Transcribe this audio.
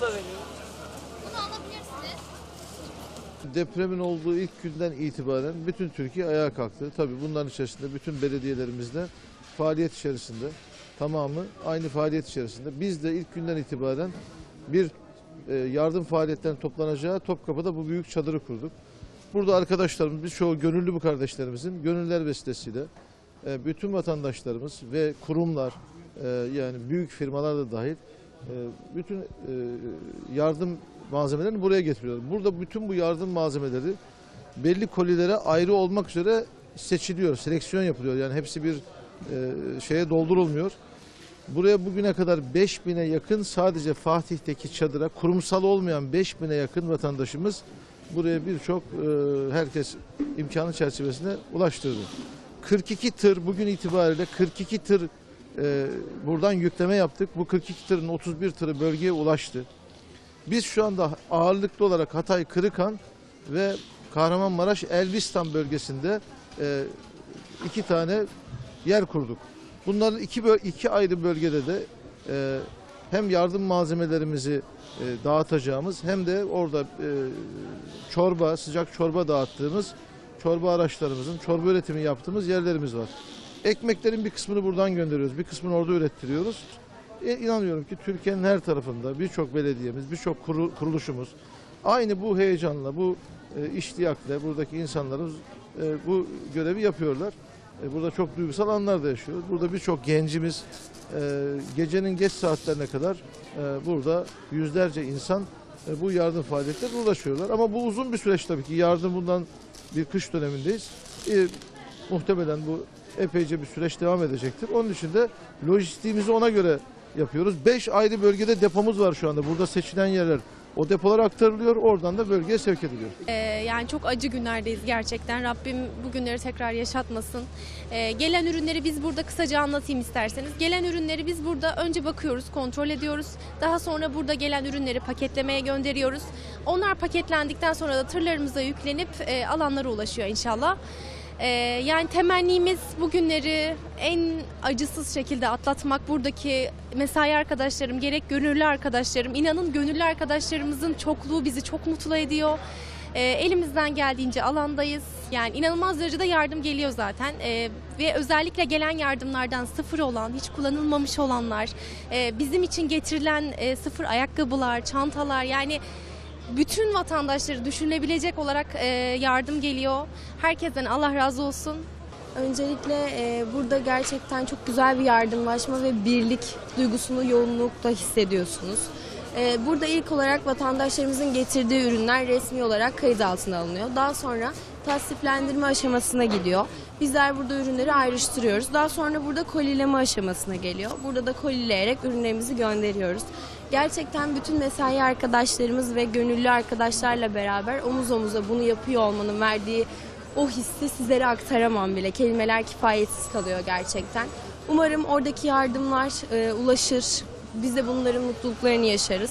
Bunu da. Bunu alabilirsiniz. Depremin olduğu ilk günden itibaren bütün Türkiye ayağa kalktı. Tabii bunların içerisinde bütün belediyelerimizde faaliyet içerisinde. Tamamı aynı faaliyet içerisinde. Biz de ilk günden itibaren bir e, yardım faaliyetlerinin toplanacağı Topkapı'da bu büyük çadırı kurduk. Burada arkadaşlarımız, birçoğu gönüllü bu kardeşlerimizin gönüller vesilesiyle e, bütün vatandaşlarımız ve kurumlar e, yani büyük firmalar da dahil bütün e, yardım malzemelerini buraya getiriyorlar. Burada bütün bu yardım malzemeleri belli kolilere ayrı olmak üzere seçiliyor, seleksiyon yapılıyor. Yani hepsi bir e, şeye doldurulmuyor. Buraya bugüne kadar 5000'e yakın sadece Fatih'teki çadıra kurumsal olmayan 5000'e yakın vatandaşımız buraya birçok e, herkes imkanı çerçevesinde ulaştırdı. 42 tır bugün itibariyle 42 tır e, buradan yükleme yaptık. Bu 42 tırın 31 tırı bölgeye ulaştı. Biz şu anda ağırlıklı olarak Hatay, Kırıkan ve Kahramanmaraş, Elbistan bölgesinde e, iki tane yer kurduk. Bunların iki, iki ayrı bölgede de e, hem yardım malzemelerimizi e, dağıtacağımız hem de orada çorba, sıcak çorba dağıttığımız çorba araçlarımızın, çorba üretimi yaptığımız yerlerimiz var. Ekmeklerin bir kısmını buradan gönderiyoruz, bir kısmını orada ürettiriyoruz. E, inanıyorum ki Türkiye'nin her tarafında birçok belediyemiz, birçok kuru- kuruluşumuz aynı bu heyecanla, bu e, iştiyakla buradaki insanlarımız e, bu görevi yapıyorlar. E, burada çok duygusal anlar da yaşıyoruz. Burada birçok gencimiz e, gecenin geç saatlerine kadar e, burada yüzlerce insan e, bu yardım faaliyetlerine ulaşıyorlar. Ama bu uzun bir süreç tabii ki. Yardım bundan bir kış dönemindeyiz. E, muhtemelen bu epeyce bir süreç devam edecektir. Onun için de lojistiğimizi ona göre yapıyoruz. 5 ayrı bölgede depomuz var şu anda. Burada seçilen yerler o depolara aktarılıyor. Oradan da bölgeye sevk ediliyor. Ee, yani çok acı günlerdeyiz gerçekten. Rabbim bu günleri tekrar yaşatmasın. Ee, gelen ürünleri biz burada kısaca anlatayım isterseniz. Gelen ürünleri biz burada önce bakıyoruz, kontrol ediyoruz. Daha sonra burada gelen ürünleri paketlemeye gönderiyoruz. Onlar paketlendikten sonra da tırlarımıza yüklenip e, alanlara ulaşıyor inşallah. Ee, yani temennimiz bu günleri en acısız şekilde atlatmak. Buradaki mesai arkadaşlarım, gerek gönüllü arkadaşlarım, inanın gönüllü arkadaşlarımızın çokluğu bizi çok mutlu ediyor. Ee, elimizden geldiğince alandayız. Yani inanılmaz derecede yardım geliyor zaten. Ee, ve özellikle gelen yardımlardan sıfır olan, hiç kullanılmamış olanlar, e, bizim için getirilen e, sıfır ayakkabılar, çantalar yani bütün vatandaşları düşünebilecek olarak e, yardım geliyor. Herkesten Allah razı olsun. Öncelikle e, burada gerçekten çok güzel bir yardımlaşma ve birlik duygusunu yoğunlukta hissediyorsunuz. E, burada ilk olarak vatandaşlarımızın getirdiği ürünler resmi olarak kayıt altına alınıyor. Daha sonra tasdiflendirme aşamasına gidiyor. Bizler burada ürünleri ayrıştırıyoruz. Daha sonra burada kolileme aşamasına geliyor. Burada da kolileyerek ürünlerimizi gönderiyoruz. Gerçekten bütün mesai arkadaşlarımız ve gönüllü arkadaşlarla beraber omuz omuza bunu yapıyor olmanın verdiği o hissi sizlere aktaramam bile. Kelimeler kifayetsiz kalıyor gerçekten. Umarım oradaki yardımlar e, ulaşır. Biz de bunların mutluluklarını yaşarız.